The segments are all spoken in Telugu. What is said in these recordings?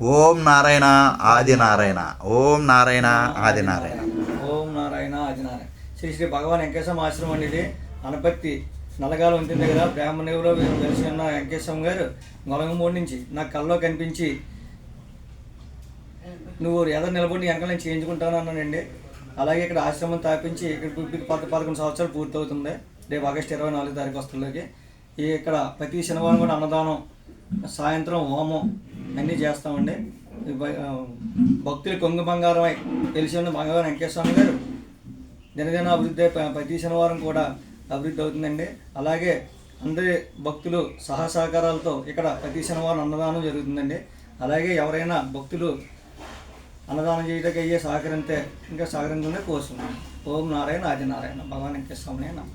ఓం నారాయణ ఆది నారాయణ. ఓం నారాయణ ఆది నారాయణ. ఓం నారాయణ ఆదినారాయణ శ్రీ శ్రీ భగవాన్ వెంకటేశ్వర ఆశ్రమం అండి ఇది అనపత్తి నల్లగాల ఉంటుంది దగ్గర బ్రాహ్మణులో వెలిసి ఉన్న వెంకటేశ్వరం గారు నొలగమూడి నుంచి నా కల్లో కనిపించి నువ్వు ఎదరు నిలబడి వెనక నేను చేయించుకుంటాను అన్నానండి అలాగే ఇక్కడ ఆశ్రమం తాపించి ఇక్కడ ఇప్పుడు పద పదకొండు సంవత్సరాలు పూర్తవుతుంది. రేపు ఆగస్టు ఇరవై నాలుగు తారీఖు వస్తుందికి ఇక్కడ ప్రతి శనివారం కూడా అన్నదానం సాయంత్రం హోమం అన్నీ చేస్తామండి. భక్తులు కొంగు బంగారమై తెలిసి ఉన్న బంగారం వెంకటేశ్వర గారు దినదిన అభివృద్ధి ప్రతి శనివారం కూడా అభివృద్ధి అవుతుందండి. అలాగే అందరి భక్తులు సహా సహకారాలతో ఇక్కడ ప్రతి శనివారం అన్నదానం జరుగుతుందండి. అలాగే ఎవరైనా భక్తులు అన్నదానం చేయడానికి అయ్యే సహకరిస్తే ఇంకా సహకరించే కోరుతున్నాను ఓం నారాయణ ఆది నారాయణ భగవాన్ వెంకటేశ్వరనే నమ్మ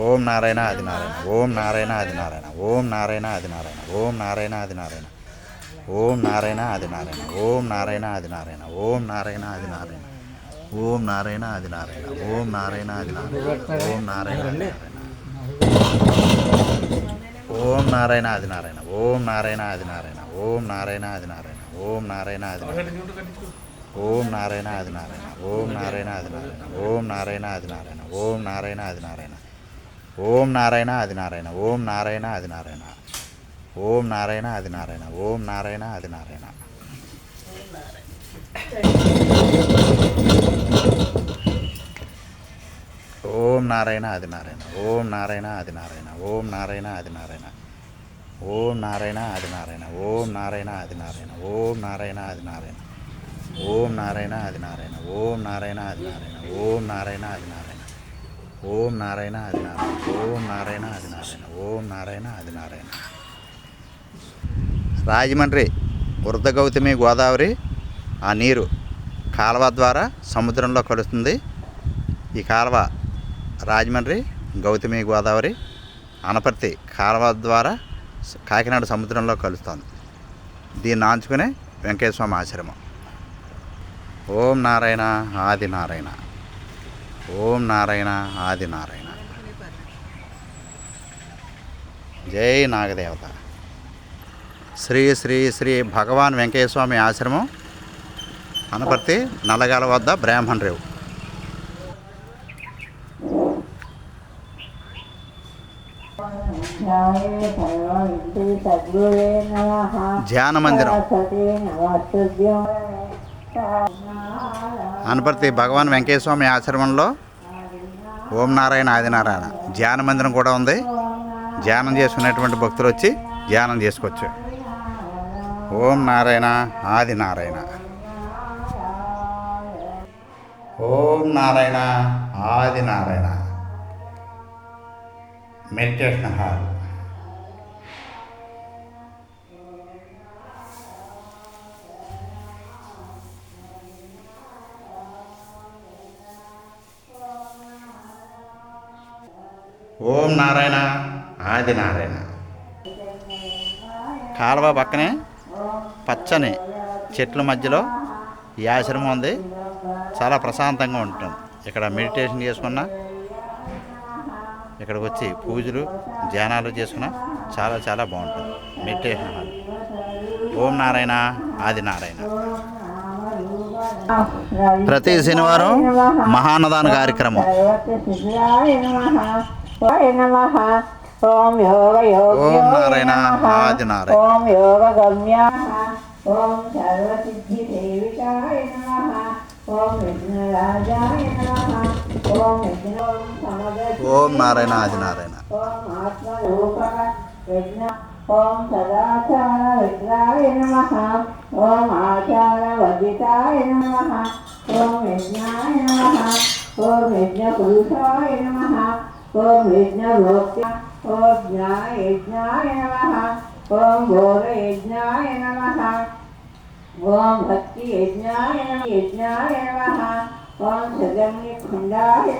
ఓం నారాయణ ఆది నారాయణ ఓం నారాయణ ఆది నారాయణ ఓం నారాయణ ఆది నారాయణ ఓం నారాయణ ఆది నారాయణ ఓం నారాయణ ఆది నారాయణ ఓం నారాయణ ఆది నారాయణ ఓం నారాయణ ఆది నారాయణ ఓం నారాయణ ఆది నారాయణ ఓం నారాయణ ఆది నారాయణ ఓం నారాయణ ఆది నారాయణ ఓం నారాయణ ఆది నారాయణ ఓం నారాయణ ఆది నారాయణ ఓం నారాయణ ఆది నారాయణ ఓం నారాయణ ఆది నారాయణ ఓం నారాయణ ఆది నారాయణ ఓం నారాయణ ఆది నారాయణ ఓం నారాయణ ఆది నారాయణ ఓం నారాయణ ఆది నారాయణ ఓం నారాయణ ఆది నారాయణ ఓం నారాయణ ఆది నారాయణ ఓం నారాయణ ఆది నారాయణ ఓం నారాయణ ఆది నారాయణ ఓం నారాయణ ఆది నారాయణ ఓం నారాయణ ఆది నారాయణ ఓం నారాయణ ఆది నారాయణ ఓం నారాయణ ఆది నారాయణ ఓం నారాయణ ఆది నారాయణ ఓం నారాయణ ఆది నారాయణ ఓం నారాయణ ఆది నారాయణ ఓం నారాయణ ఆది నారాయణ ఓం నారాయణ ఆది నారాయణ ఓం నారాయణ అది నారాయణ. ఓం నారాయణ అది నారాయణ. ఓం నారాయణ అది నారాయణ. రాజమండ్రి వృద్ధ గౌతమి గోదావరి ఆ నీరు కాలువ ద్వారా సముద్రంలో కలుస్తుంది. ఈ కాలువ రాజమండ్రి గౌతమి గోదావరి అనపర్తి కాలువ ద్వారా కాకినాడ సముద్రంలో కలుస్తుంది. దీన్ని ఆంచుకునే వెంకటేశ్వర ఆశ్రమం. ఓం నారాయణ ఆది నారాయణ. ఓం నారాయణ ఆది నారాయణ. జై నాగదేవత. శ్రీ శ్రీ శ్రీ భగవాన్ వెంకటేశ్వర స్వామి ఆశ్రమం అనపర్తి నల్లగాల వద్ద బ్రాహ్మణ్ రేవు. ధ్యాన మందిరం అనపర్తి భగవాన్ వెంకటేశ్వర స్వామి ఆశ్రమంలో ఓం నారాయణ ఆదినారాయణ. ధ్యాన మందిరం కూడా ఉంది. ధ్యానం చేసుకునేటువంటి భక్తులు వచ్చి ధ్యానం చేసుకోవచ్చు. ఓం నారాయణ ఆది నారాయణ ఓం నారాయణ ఆది నారాయణ మెడిటేషన్ హాల్. ఓం నారాయణ ఆది నారాయణ. కాలువ పక్కనే పచ్చని చెట్ల మధ్యలో ఈ ఆశ్రమం ఉంది. చాలా ప్రశాంతంగా ఉంటుంది. ఇక్కడ మెడిటేషన్ చేసుకున్నా ఇక్కడికి వచ్చి పూజలు ధ్యానాలు చేసుకున్నా చాలా చాలా బాగుంటుంది. Meditation hall Om Narayana Adi Narayana. ప్రతి శనివారం మహాన్నదాన కార్యక్రమం. ఓం యోగ ఓం నారాయణ ఆది నారాయణ. ఓం యోగ గమ్య ఓం సర్వసిద్ధి సేవికాయ నమ. ఓం విఘ్నరాజాయ నమ. ఓం యజ్ఞ ఓం సమదర్శి ఓం నారాయణ. ఓం ఆత్మరూపక యజ్ఞ ఓం సదాచార నమః. ఓం ఆచార నమః. ఓం నమః. పురుషాయ నమః. ఓం యజ్ఞ భోక్త ఓం జ్ఞాన యజ్ఞాయ నమః ఓం ఘోర యజ్ఞాయ నమః ఓం భక్తి యజ్ఞాయ నమః యజ్ఞాయ నమః ఓం సజమ్య ఖండాయ